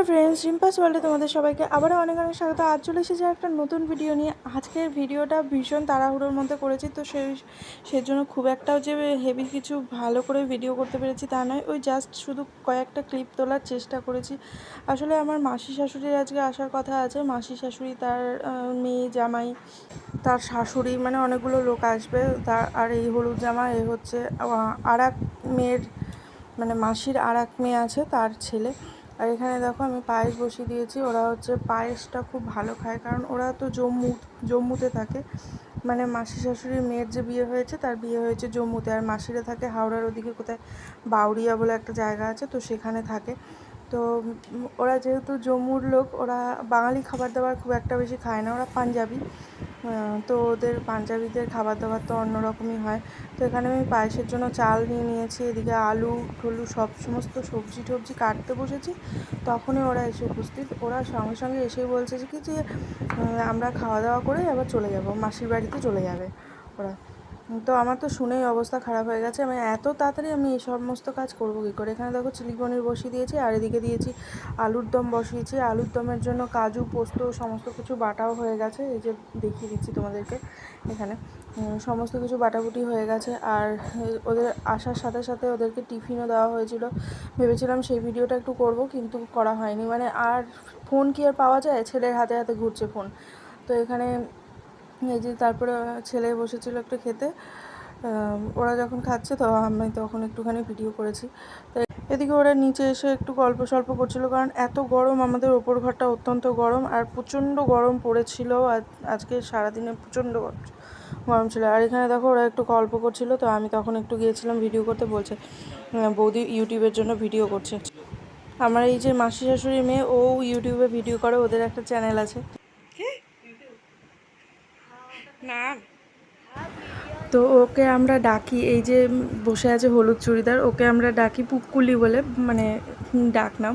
Hello friends রিম্পাস ওয়ার্ল্ডে তোমাদের সবাইকে আবারও অনেক অনেক স্বাগত। আজ চলে এসেছে একটা নতুন ভিডিও নিয়ে। আজকের ভিডিওটা ভীষণ তাড়াহুড়োর মধ্যে করেছি, তো সেই সেজন্য খুব একটাও যে হেভি কিছু ভালো করে ভিডিও করতে পেরেছি তা নয়। ওই জাস্ট শুধু কয়েকটা ক্লিপ তোলার চেষ্টা করেছি। আসলে আমার মাসি শাশুড়ির আজকে আসার কথা আছে। মাসি শাশুড়ি তার মেয়ে, জামাই, তার শাশুড়ি মানে অনেকগুলো লোক আসবে। তার আর এই হলুদ জামা, এ হচ্ছে আর এক মেয়ের মানে মাসির আর এক মেয়ে আছে, তার ছেলে। আর এখানে দেখো আমি পায়েস বসিয়ে দিয়েছি। ওরা হচ্ছে পায়েসটা খুব ভালো খায়, কারণ ওরা তো জম্মু, জম্মুতে থাকে। মানে মাসি শাশুড়ির মেয়ের যে বিয়ে হয়েছে, তার বিয়ে হয়েছে জম্মুতে। আর মাসিরা থাকে হাওড়ার ওদিকে, কোথায় বাউরিয়া বলে একটা জায়গা আছে, তো সেখানে থাকে। তো ওরা যেহেতু জম্মুর লোক, ওরা বাঙালি খাবার দাবার খুব একটা বেশি খায় না, ওরা পাঞ্জাবি। তো ওদের পাঞ্জাবিদের খাবার দাবার তো অন্যরকমই হয়। তো এখানে আমি পায়েসের জন্য চাল নিয়ে নিয়েছি, এদিকে আলু টলু সব সমস্ত সবজি টবজি কাটতে বসেছি। তখনই ওরা এসে উপস্থিত। ওরা সঙ্গে সঙ্গে এসেই বলছে যে কি যে আমরা খাওয়া দাওয়া করে আবার চলে যাব, মাসির বাড়িতে চলে যাবে ওরা। তো আমার তো শুনেই অবস্থা খারাপ হয়ে গেছে। আমি এত তাড়াতাড়ি আমি এই সমস্ত কাজ করব কী করে? এখানে দেখো চিলি পনির বসিয়ে দিয়েছি, আর এদিকে দিয়েছি আলুর দম বসিয়েছি। আলুর দমের জন্য কাজু, পোস্ত, সমস্ত কিছু বাটাও হয়ে গেছে। এই যে দেখিয়ে দিচ্ছি তোমাদেরকে এখানে। সমস্ত কিছু বাটাবুটি হয়ে গেছে। আর ওদের আসার সাথে সাথে ওদেরকে টিফিনও দেওয়া হয়েছিল। ভেবেছিলাম সেই ভিডিওটা একটু করব, কিন্তু করা হয়নি। মানে আর ফোন কি আর পাওয়া যায়? ছেলের হাতে হাতে ঘুরছে ফোন। তো এখানে এই যে তারপরে ছেলে বসেছিল একটু খেতে ওরা যখন খাচ্ছে তো আমি তখন একটুখানি ভিডিও করেছি। তো এদিকে ওরা নিচে এসে একটু গল্প সল্প করছিল, কারণ এত গরম আমাদের ওপর ঘরটা অত্যন্ত গরম আর প্রচণ্ড গরম পড়েছিল, আজ- আজকে সারাদিনে প্রচণ্ড গরম ছিল- আর এখানে দেখো ওরা একটু গল্প করছিল, তো আমি তখন একটু গিয়েছিলাম ভিডিও করতে, বলছে বৌদি ইউটিউবের জন্য ভিডিও করছে। আমার এই যে মাসি শাশুড়ির মেয়ে, ও ইউটিউবে ভিডিও করে, ওদের একটা চ্যানেল আছে। না তো ওকে আমরা ডাকি, এই যে বসে আছে হলুদ চুড়িদার, ওকে আমরা ডাকি পুকুলি বলে মানে ডাক নাম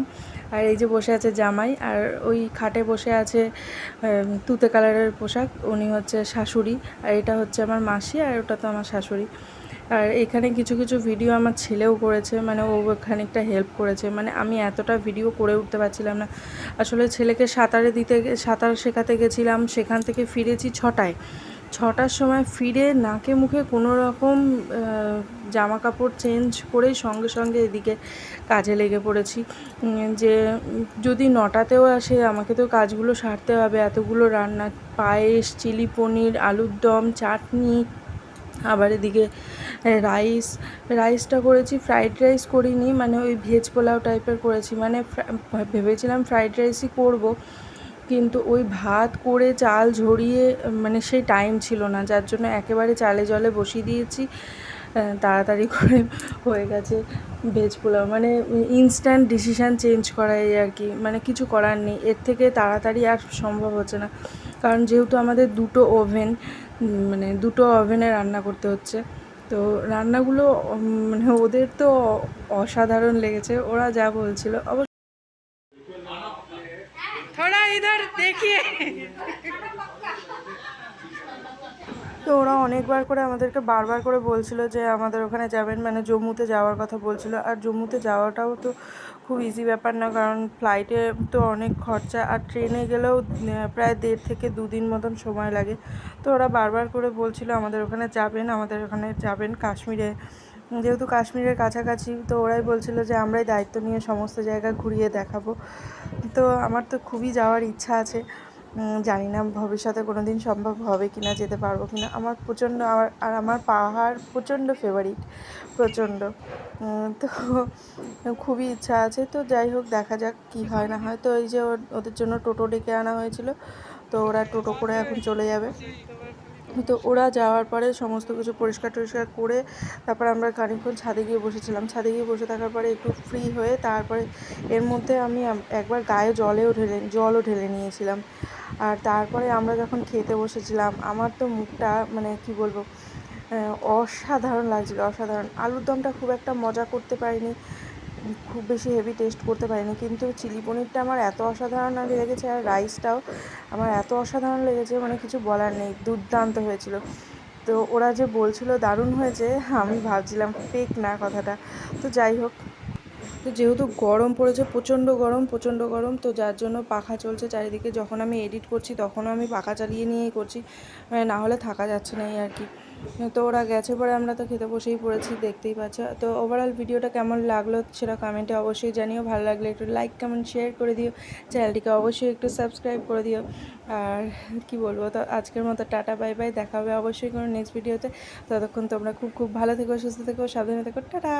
আর এই যে বসে আছে জামাই, আর ওই খাটে বসে আছে তুতে কালারের পোশাক, উনি হচ্ছে শাশুড়ি, আর এটা হচ্ছে আমার মাসি, আর ওটা তো আমার শাশুড়ি। আর এখানে কিছু কিছু ভিডিও আমার ছেলেও করেছে মানে ও খানিকটা হেল্প করেছে মানে আমি এতটা ভিডিও করে উঠতে পারছিলাম না। আসলে ছেলেকে সাঁতারে দিতে, সাঁতার শেখাতে গেছিলাম, সেখান থেকে ফিরেছি ছটায়। ছটার সময় ফিরে নাকে মুখে কোনো রকম জামা কাপড় চেঞ্জ করেই সঙ্গে সঙ্গে এদিকে কাজে লেগে পড়েছি। যে যদি নটাতেও আসে আমাকে তো কাজগুলো সারতে হবে। এতগুলো রান্না, পায়েস, চিলি পনির, আলুর দম, চাটনি, আবার এদিকে রাইস, রাইসটা করেছি, ফ্রাইড রাইস করিনি মানে ওই ভেজ পোলাও টাইপের করেছি। মানে ভেবেছিলাম ফ্রাইড রাইসই করব কিন্তু ওই ভাত করে চাল ঝরিয়ে মানে সেই টাইম ছিল না, যার জন্য একেবারে চালে জলে বসিয়ে দিয়েছি। তাড়াতাড়ি করে হয়ে গেছে ভেজ পোলাও। মানে ইনস্ট্যান্ট ডিসিশান চেঞ্জ করা এই আর কি। মানে কিছু করার নেই। এর থেকে তাড়াতাড়ি আর সম্ভব হচ্ছে না। কারণ যেহেতু আমাদের দুটো ওভেন মানে দুটো ওভেনে রান্না করতে হচ্ছে, তো রান্নাগুলো মানে ওদের তো অসাধারণ লেগেছে। ওরা যা বলছিল। অবশ্য দেখিয়ে। তো ওরা অনেকবার করে আমাদেরকে বারবার করে বলছিল যে আমাদের ওখানে যাবেন মানে জম্মুতে যাওয়ার কথা বলছিল। আর জম্মুতে যাওয়াটাও তো খুব ইজি ব্যাপার না, কারণ ফ্লাইটে তো অনেক খরচা। আর ট্রেনে গেলেও প্রায় দেড় থেকে দুদিন মতন সময় লাগে। তো ওরা বারবার করে বলছিল, আমাদের ওখানে যাবেন, আমাদের ওখানে যাবেন কাশ্মীরে। যেহেতু কাশ্মীরের কাছাকাছি, তো ওরাই বলছিল যে আমরাই দায়িত্ব নিয়ে সমস্ত জায়গা ঘুরিয়ে দেখাবো। তো আমার তো খুবই যাওয়ার ইচ্ছা আছে। জানি না ভবিষ্যতে কোনো দিন সম্ভব হবে কি না যেতে পারব কি না আমার প্রচণ্ড, আমার, আর আমার পাহাড় প্রচণ্ড ফেভারিট প্রচণ্ড। তো খুবই ইচ্ছা আছে। তো যাই হোক, দেখা যাক কি হয় না হয়। তো এই যে ওদের জন্য টোটো ডেকে আনা হয়েছিল, তো ওরা টোটো করে এখন চলে যাবে। তো ওরা যাওয়ার পরে সমস্ত কিছু পরিষ্কার টরিষ্কার করে তারপর আমরা খানিকক্ষণ ছাদে গিয়ে বসেছিলাম। ছাদে গিয়ে বসে থাকার পরে একটু ফ্রি হয়ে তারপরে এর মধ্যে আমি একবার গায়ে জলেও ঢেলে জলও ঢেলে নিয়েছিলাম। আর তারপরে আমরা যখন খেতে বসেছিলাম, আমার তো মুখটা মানে কি বলব অসাধারণ লাগছিল, অসাধারণ। আলুর দমটা খুব একটা মজা করতে পারিনি। খুব বেশি হেভি টেস্ট করতে পারিনি। কিন্তু চিলি পনিরটা আমার এত অসাধারণ লেগেছে আর রাইসটাও আমার এত অসাধারণ লেগেছে মানে কিছু বলার নেই, দুর্দান্ত হয়েছিল। তো ওরা যে বলছিল দারুণ হয়েছে, আমি ভাবছিলাম ফেক না কথাটা। তো যাই হোক। তো যেহেতু গরম পড়েছে, প্রচণ্ড গরম প্রচণ্ড গরম, তো যার জন্য পাখা চলছে চারিদিকে। যখন আমি এডিট করছি, তখনও আমি পাখা চালিয়ে নিয়েই করছি। মানে না হলে থাকা যাচ্ছে না এই আর কি। তো ওরা গেছে পরে আমরা তো খেতে বসেই পড়েছি, দেখতেই পাচ্ছ। তো ওভারঅল ভিডিওটা কেমন লাগল সেটা কমেন্টে অবশ্যই জানিও। ভালো লাগলে একটু লাইক কমেন্ট শেয়ার করে দিও। চ্যানেলটিকে অবশ্যই একটু সাবস্ক্রাইব করে দিও। আর কি বলব, তো আজকের মতো টাটা বাই বাই দেখা হবে অবশ্যই কোনো নেক্সট ভিডিওতে ততক্ষণ তোমরা খুব খুব ভালো থেকো, সুস্থ থেকো, সাবধানে থেকো। টাটা!